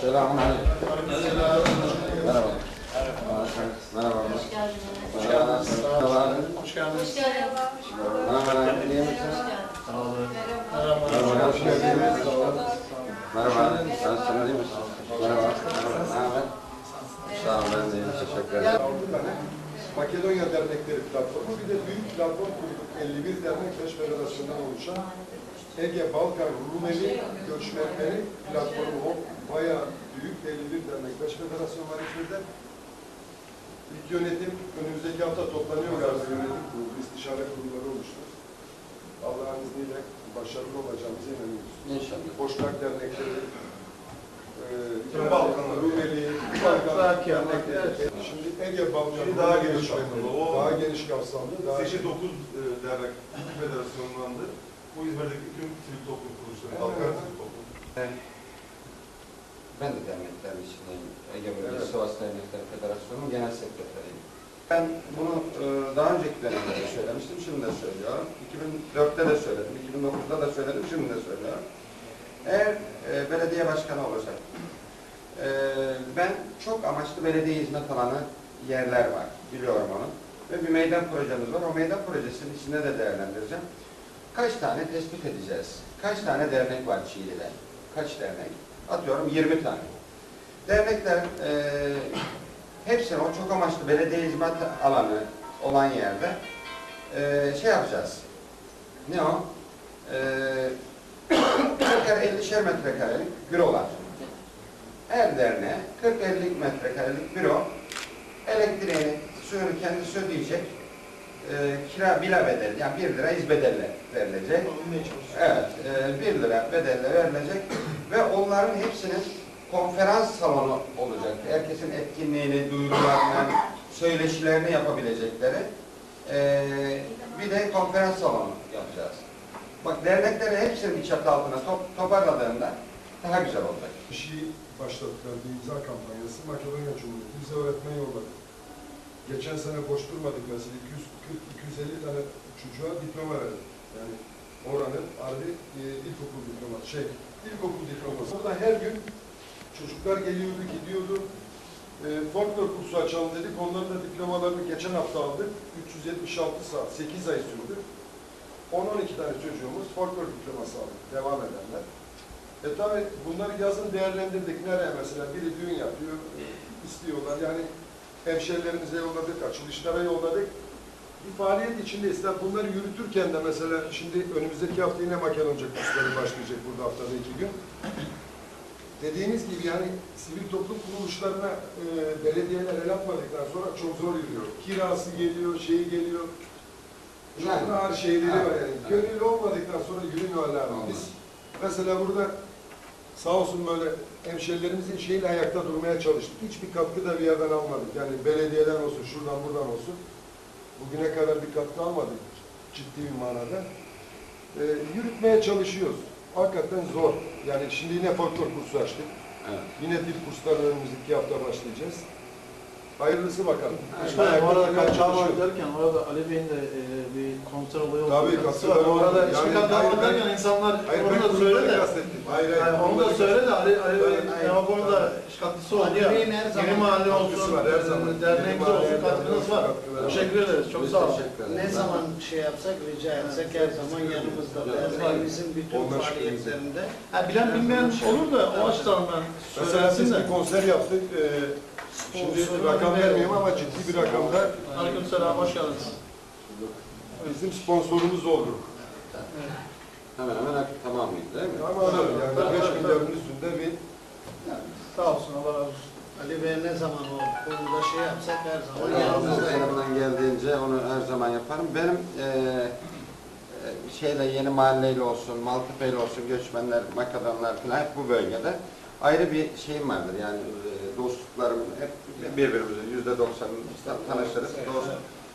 Selamun aleyküm. Merhaba. Merhaba. Hoş geldiniz. Hoş geldiniz. Hoş geldiniz. Merhaba. İyi misiniz? Sağ olun. Merhaba. Hoş geldiniz. Merhaba. Sen sana değil misin? Merhaba. Merhaba. Sağ ol ben de iyiyim. Teşekkür ederim. Makedonya Dernekleri Platformu bir de büyük platform kurduk. 51 dernek 5 federasyondan oluşan Ege Balkan Rumeli Göçmenleri Platformu bayağı büyük 51 dernek 5 federasyon var içinde. İlk yönetim önümüzdeki hafta toplanıyor galiba yönetim kurulu, istişare kurulları oluştu. Allah'ın izniyle başarılı olacağımıza inanıyoruz. İnşallah. Boşnak dernekleri, e, Balkanlar. Rumeli, Balkan dernekleri. evet. Şimdi Ege Balkan Şimdi daha geniş kapsamlı. O- Daha geniş kapsamlı. Daha Seçi 9 dernek federasyonlandı. Bu İzmir'deki tüm sivil toplum kuruluşları, Evet. halklar sivil toplum. Ben de derneklerin içindeyim. Ege Bölgesi Evet. Sivas Dernekleri Federasyonu'nun genel sekreteriyim. Ben bunu e, daha önceki dönemde de söylemiştim, şimdi de söylüyorum. 2004'te de söyledim, 2009'da da söyledim, şimdi de söylüyorum. Eğer e, belediye başkanı olacak, e, ben çok amaçlı belediye hizmet alanı yerler var, biliyorum onu. Ve bir meydan projemiz var, o meydan projesinin içinde de değerlendireceğim. Kaç tane tespit edeceğiz? Kaç tane dernek var Çiğli'de? Kaç dernek? Atıyorum 20 tane. Dernekler e, hepsini o çok amaçlı belediye hizmet alanı olan yerde e, şey yapacağız. Ne o? E, 40'er 50'şer metrekarelik bürolar. Her derneğe 40-50 metrekarelik büro elektriğini, suyunu kendisi ödeyecek. E, kira bila bedeli, yani 1 lira izbedelle verilecek. Evet, e, 1 lira bedelle verilecek ve onların hepsinin konferans salonu olacak. Herkesin etkinliğini, duyurularını, söyleşilerini yapabilecekleri e, bir de konferans salonu yapacağız. Bak dernekleri hepsini bir çatı altına top, toparladığında daha güzel olacak. bir şey başlattılar, bir imza kampanyası. Makedonya Cumhuriyeti bize öğretmen yolladı. Geçen sene boş durmadık mesela 240-250 tane çocuğa diploma verdik. Yani oranın harbi e, ilkokul diploması, şey, ilkokul diploması. Burada her gün çocuklar geliyordu, gidiyordu. E, folklor kursu açalım dedik. Onların da diplomalarını geçen hafta aldık. 376 saat, 8 ay sürdü. 10-12 tane çocuğumuz folklor diploması aldı. Devam edenler. E tabi bunları yazın değerlendirdik. Nereye mesela? Biri düğün yapıyor, istiyorlar. Yani hemşerilerimize yolladık, açılışlara yolladık. Bir faaliyet içindeyiz. Tabii bunları yürütürken de mesela şimdi önümüzdeki hafta yine Makedonca kursları başlayacak burada haftada iki gün. Dediğiniz gibi yani sivil toplum kuruluşlarına e, belediyeler el atmadıktan sonra çok zor yürüyor. Kirası geliyor, şeyi geliyor. Çok Yani. ağır şeyleri var yani. Gönüllü olmadıktan sonra yürümüyorlar. Biz mesela burada sağ olsun böyle hemşerilerimizin şeyle ayakta durmaya çalıştık. Hiçbir katkı da bir yerden almadık. Yani belediyeden olsun, şuradan buradan olsun. Bugüne kadar bir katkı almadık ciddi bir manada. Ee, yürütmeye çalışıyoruz. Hakikaten zor. Yani şimdi yine folklor kursu açtık. Evet. Yine dil kurslarına önümüzdeki hafta başlayacağız. Hayırlısı bakalım. Başka bu arada kaçağı var derken orada Ali Bey'in de e, bir konser olayı oldu. Tabii, Bu arada oldu. yani, Yani çıkan hayır, derken insanlar Hayır, onu ben da söyle de. kastettim. Hayır, hayır. Yani onu da söyle de Ali, Ali Bey, Evet, yani o konuda katkısı oldu ya. Ali Bey'in her zaman Yeni mahalle olsun, var, her zaman. derneğimiz Yeni olsun katkınız var. Teşekkür ederiz. Çok Biz sağ olun. Ne zaman şey yapsak, rica etsek her zaman yanımızda. Derneğimizin bütün faaliyetlerinde Ha, bilen bilmeyen olur da o açıdan ben Mesela söylesin biz de. bir konser yaptık. Şimdi rakam vermeyeyim ama ciddi bir rakamda Aleykümselam, hoş geldiniz. bizim sponsorumuz oldu. Hemen hemen tamamıydı değil mi? Ama yani 5 milyarın üstünde bir Sağ olsun, Allah razı olsun. Ali Bey ne zaman o konuda şey yapsak her zaman Yani yanımızda. elimden geldiğince onu her zaman yaparım. Benim eee e, şeyle yeni mahalleyle olsun, Maltepe'yle olsun, göçmenler, Makedonlar falan hep bu bölgede ayrı bir şeyim vardır. Yani e, dostluklarım hep birbirimize yüzde doksan tanışırız. Dost,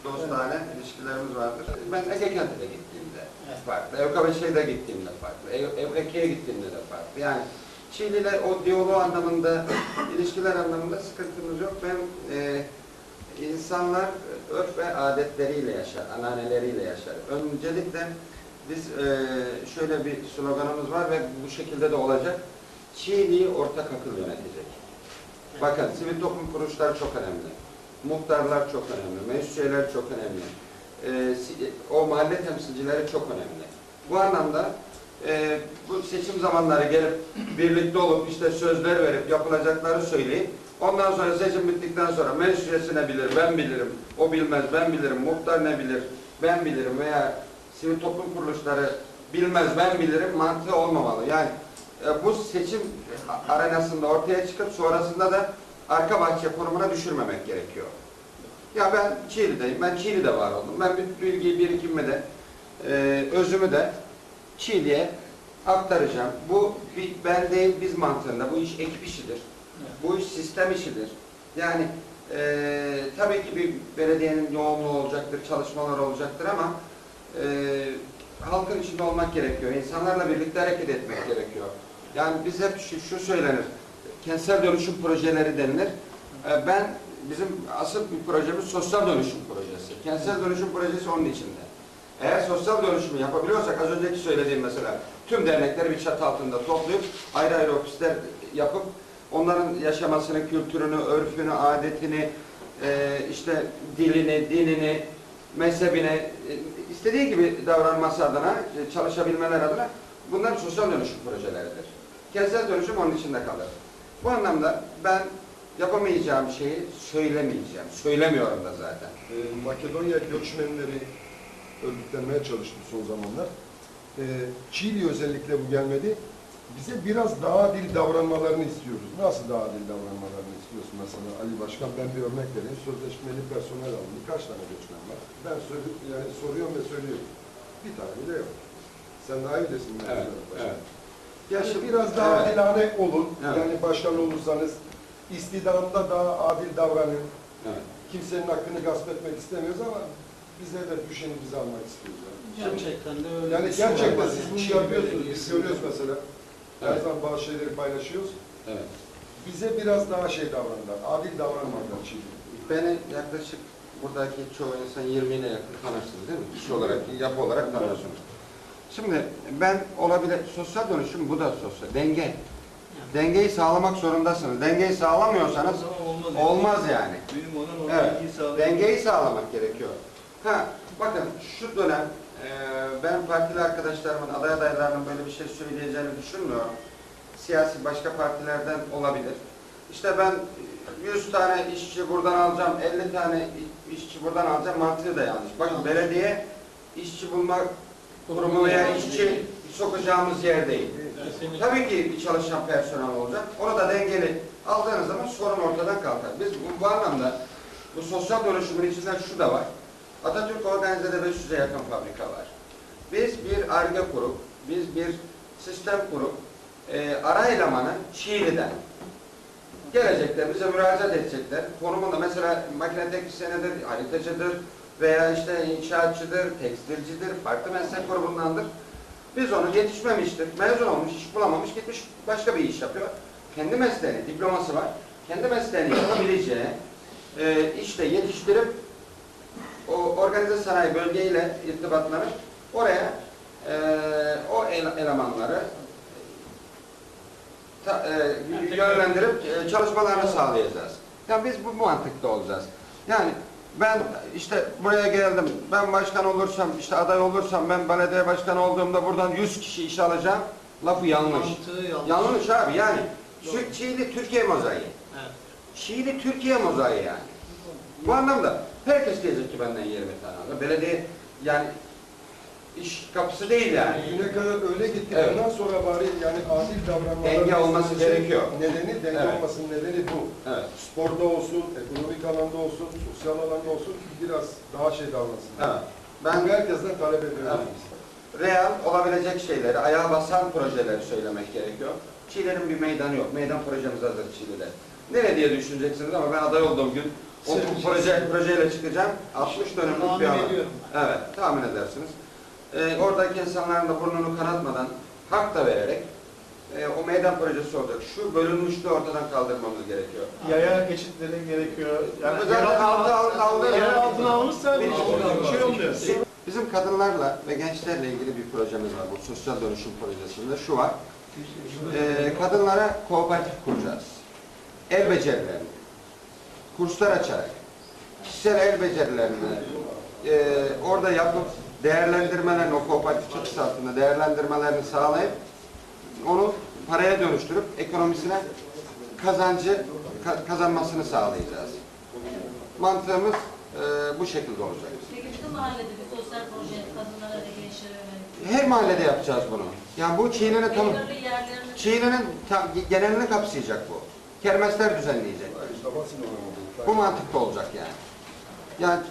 dostane ilişkilerimiz vardır. Ben Ege Kent'e gittiğimde farklı, Evkabeşe'ye de gittiğimde farklı, Ev, Evreke'ye gittiğimde de farklı. Yani Çiğli ile o diyaloğu anlamında, ilişkiler anlamında sıkıntımız yok. Ben e, insanlar örf ve adetleriyle yaşar, ananeleriyle yaşar. Öncelikle biz e, şöyle bir sloganımız var ve bu şekilde de olacak. Çiğli'yi ortak akıl yönetecek. Bakın sivil toplum kuruluşları çok önemli. Muhtarlar çok önemli. Meclisçiler çok önemli. Si- o mahalle temsilcileri çok önemli. Bu anlamda e, bu seçim zamanları gelip birlikte olup işte sözler verip yapılacakları söyleyip ondan sonra seçim bittikten sonra meclis ne bilir ben bilirim, o bilmez ben bilirim, muhtar ne bilir ben bilirim veya sivil toplum kuruluşları bilmez ben bilirim mantığı olmamalı. Yani e, bu seçim arenasında ortaya çıkıp sonrasında da arka bahçe konumuna düşürmemek gerekiyor. Ya ben Çiğli'deyim, ben Çiğli'de var oldum. Ben bütün bilgiyi, birikimimi de, e, özümü de Çiğli'ye aktaracağım. Bu ben değil biz mantığında, bu iş ekip işidir. Bu iş sistem işidir. Yani e, tabii ki bir belediyenin yoğunluğu olacaktır, çalışmalar olacaktır ama e, halkın içinde olmak gerekiyor. İnsanlarla birlikte hareket etmek gerekiyor. Yani biz hep şu, şu söylenir, kentsel dönüşüm projeleri denilir. E, ben bizim asıl bir projemiz sosyal dönüşüm projesi. Kentsel dönüşüm projesi onun içinde. Eğer sosyal dönüşümü yapabiliyorsak az önceki söylediğim mesela tüm dernekleri bir çatı altında toplayıp ayrı ayrı ofisler yapıp onların yaşamasını, kültürünü, örfünü, adetini, e, işte dilini, dinini, mezhebine istediği gibi davranması adına, e, çalışabilmeler adına bunlar sosyal dönüşüm projeleridir. Kentsel dönüşüm onun içinde kalır. Bu anlamda ben yapamayacağım şeyi söylemeyeceğim. Söylemiyorum da zaten. Ee, Makedonya göçmenleri örgütlenmeye çalıştı son zamanlar. Ee, Çiğli özellikle bu gelmedi. Bize biraz daha adil davranmalarını istiyoruz. Nasıl daha adil davranmalarını istiyorsun mesela Ali Başkan? Ben bir örnek vereyim. Sözleşmeli personel aldım. Kaç tane göçmen var? Ben yani soruyorum ve söylüyorum. Bir tane bile yok. Sen daha iyi desin. Evet, evet. Yani biraz daha Evet. adilane olun. Evet. Yani başkan olursanız istidamda daha adil davranın. Evet. Kimsenin hakkını gasp etmek istemiyoruz ama bize de düşeni bize almak istiyoruz. Yani. Gerçekten de öyle. Yani şey gerçekten siz bunu Çiğli yapıyorsunuz. Biz görüyoruz mesela. Her Evet. zaman bazı şeyleri paylaşıyoruz. Evet. Bize biraz daha şey davrandılar. Adil davranmadılar Çiğli. Beni yaklaşık buradaki çoğu insan 20 ile yakın tanırsınız değil mi? İş olarak, yapı olarak tanıyorsunuz. Şimdi ben olabilir, sosyal dönüşüm bu da sosyal, denge. Dengeyi sağlamak zorundasınız. Dengeyi sağlamıyorsanız olmaz. olmaz yani. Benim olan Evet, dengeyi sağlamak gerekiyor. Ha, bakın şu dönem e, ben partili arkadaşlarımın, aday adaylarının böyle bir şey söyleyeceğini düşünmüyorum. Siyasi başka partilerden olabilir. İşte ben 100 tane işçi buradan alacağım, 50 tane işçi buradan alacağım mantığı da yanlış. Bakın belediye işçi bulma kurumu veya işçi sokacağımız yer değil. Kesinlikle. Tabii ki bir çalışan personel olacak. Onu da dengeli aldığınız zaman sorun ortadan kalkar. Biz bu, bu anlamda bu sosyal dönüşümün içinden şu da var. Atatürk Organize'de 500'e yakın fabrika var. Biz bir ARGE kurup, biz bir sistem kurup, e, ara elemanı Çiğli'den gelecekler, bize müracaat edecekler. Konumunda mesela makine teknisyenidir, haritacıdır veya işte inşaatçıdır, tekstilcidir, farklı meslek grubundandır. Biz onu yetişmemiştir, mezun olmuş, iş bulamamış, gitmiş başka bir iş yapıyor. Kendi mesleğini, diploması var. Kendi mesleğini yapabileceği e, işte yetiştirip o organize sanayi bölgeyle irtibatlanıp oraya e, o ele- elemanları ta- e, yönlendirip e, çalışmalarını sağlayacağız. Yani biz bu mantıkta olacağız. Yani ben işte buraya geldim, ben başkan olursam, işte aday olursam, ben belediye başkanı olduğumda buradan 100 kişi iş alacağım. Lafı yanlış. Mantığı yanlış. Yanlış abi yani. Şu Çiğli Türkiye mozaiği. Evet. Çiğli Türkiye mozaiği yani. Bu anlamda herkes diyecek ki benden 20 tane alır. Belediye yani iş kapısı değil yani. Bugüne kadar öyle gitti. Evet. Bundan sonra bari yani adil davranmaları Denge olması gerekiyor. Nedeni, denge Evet. olmasının nedeni bu. Evet. Sporda olsun, ekonomik alanda olsun, sosyal alanda olsun biraz daha şey davransın. Evet. Ben herkesten talep ediyorum. Evet. real olabilecek şeyleri, ayağa basan projeleri söylemek gerekiyor. Çiğli'nin bir meydanı yok. Meydan projemiz hazır Çiğli'de. Nereye diye düşüneceksiniz ama ben aday olduğum gün o proje, projeyle çıkacağım. 60 dönümlük bir alan. Evet, tahmin edersiniz. Ee, oradaki insanların da burnunu kanatmadan, hak da vererek e, o meydan projesi olacak. Şu bölünmüşlüğü ortadan kaldırmamız gerekiyor. Yaya geçitleri gerekiyor. Yani altına- altı altı aldı. yer altına alırsa bir şey olmuyor. Bizim kadınlarla ve gençlerle ilgili bir projemiz var. Bu sosyal dönüşüm projesinde şu var. Ee, kadınlara kooperatif kuracağız. El becerilerini, kurslar açarak, kişisel el becerilerini e, orada yapıp değerlendirmelerini, o kooperatif çatısı altında değerlendirmelerini sağlayıp onu paraya dönüştürüp ekonomisine kazancı ka- kazanmasını sağlayacağız. Mantığımız e, bu şekilde olacak. Peki bütün mahallede bir sosyal proje kadınlara ve gençlere yönelik. Her mahallede yapacağız bunu. Yani bu Çiğli'nin tam tam genelini kapsayacak bu. Kermesler düzenleyecek. Bu mantıkta olacak yani. Yani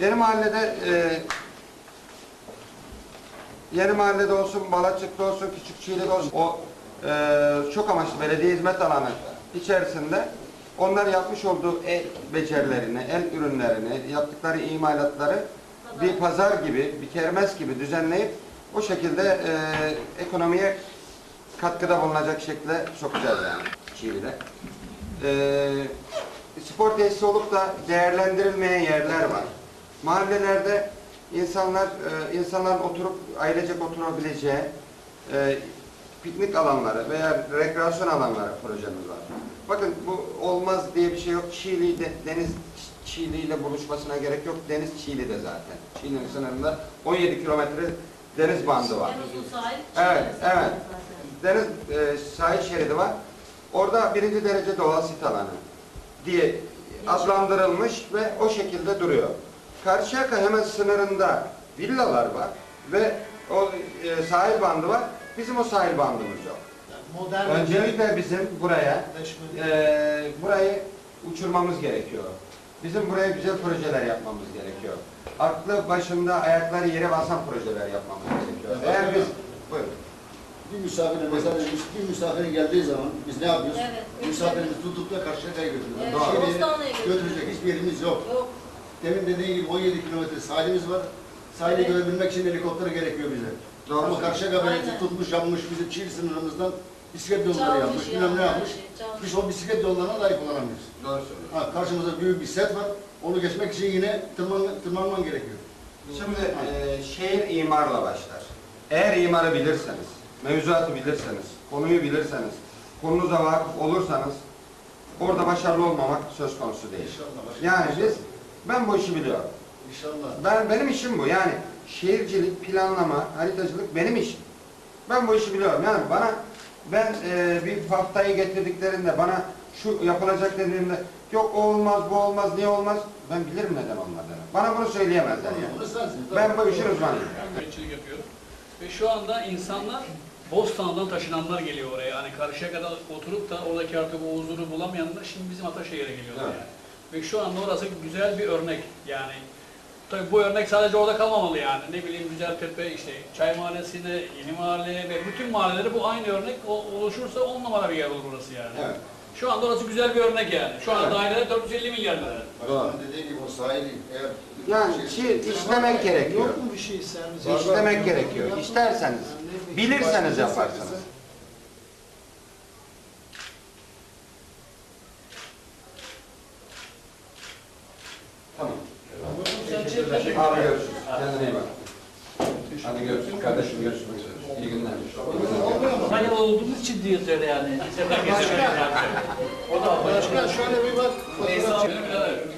yeni mahallede e, yeni mahallede olsun, Balacık'ta olsun, Küçük Çiğli'de olsun o e, çok amaçlı belediye hizmet alanı içerisinde onlar yapmış olduğu el becerilerini, el ürünlerini, yaptıkları imalatları bir pazar gibi, bir kermes gibi düzenleyip o şekilde e, ekonomiye katkıda bulunacak şekilde sokacağız yani Çiğli'de. E, spor tesisi olup da değerlendirilmeyen yerler var. Mahallelerde insanlar e, insanların oturup ailecek oturabileceği e, piknik alanları veya rekreasyon alanları projemiz var. Bakın bu olmaz diye bir şey yok. Çiğli de, deniz Çiğli ile buluşmasına gerek yok. Deniz Çiğli'de zaten. Çiğli'nin sınırında 17 kilometre deniz bandı var. Evet, evet. Deniz e, sahil şeridi var. Orada birinci derece doğal sit alanı diye adlandırılmış ve o şekilde duruyor. Karşıyaka hemen sınırında villalar var ve o e, sahil bandı var. Bizim o sahil bandımız yok. Modern Öncelikle bizim buraya e, burayı uçurmamız gerekiyor. Bizim buraya güzel projeler yapmamız gerekiyor. Aklı başında ayakları yere basan projeler yapmamız gerekiyor. Eğer biz buyurun. Bir misafire mesela bir misafirin geldiği zaman biz ne yapıyoruz? Evet. Misafirimizi tutup da Karşıyaka'ya götürüyoruz. Evet, Bir yere Bostanlı'ya götürüyoruz. götürecek hiçbir yerimiz yok. Yok. Demin dediği gibi 17 kilometre sahilimiz var. Sahili Evet. görebilmek için helikopter gerekiyor bize. Doğru. Ama Karşıyaka Belediyesi Aynen. tutmuş yapmış bizim Çiğli sınırımızdan bisiklet yolları Çalmış yapmış, ya, bilmem ne yapmış. çalmış. Biz o bisiklet yollarına layık olamıyoruz. Doğru söylüyorsun. Ha, karşımızda büyük bir set var. Onu geçmek için yine tırman, tırmanman gerekiyor. Şimdi e, şehir imarla başlar. Eğer imarı bilirseniz, mevzuatı bilirseniz, konuyu bilirseniz, konunuza vakıf olursanız orada başarılı olmamak söz konusu değil. Yani biz, ben bu işi biliyorum. İnşallah. Ben benim işim bu. Yani şehircilik, planlama, haritacılık benim işim. Ben bu işi biliyorum. Yani bana ben e, bir haftayı getirdiklerinde bana şu yapılacak dediğimde yok o olmaz, bu olmaz, niye olmaz? Ben bilirim neden olmadığını. Bana bunu söyleyemezler yani. Ben bu işin uzmanıyım. Üreticilik yapıyoruz. Ve şu anda insanlar Bostan'dan taşınanlar geliyor oraya. Hani karşıya kadar oturup da oradaki artık o huzuru bulamayanlar şimdi bizim Ataşehir'e geliyorlar Evet. yani. Ve şu anda orası güzel bir örnek yani. Tabii bu örnek sadece orada kalmamalı yani. Ne bileyim Güzeltepe, işte Çay Mahallesi'ne, Yeni Mahalle ve bütün mahalleleri bu aynı örnek o- oluşursa on numara bir yer olur burası yani. Evet. Şu anda orası güzel bir örnek yani. Şu anda Evet. daireler 450 milyar lira. Başkanın dediği gibi o sahili eğer Yani şi- işlemek gerekiyor. Yok mu bir şey sen? İşlemek gerekiyor. İsterseniz, bilirseniz yaparsınız. Diye söyle yani. Geçemeyiz. O da Başkan şöyle bir bak. Evet,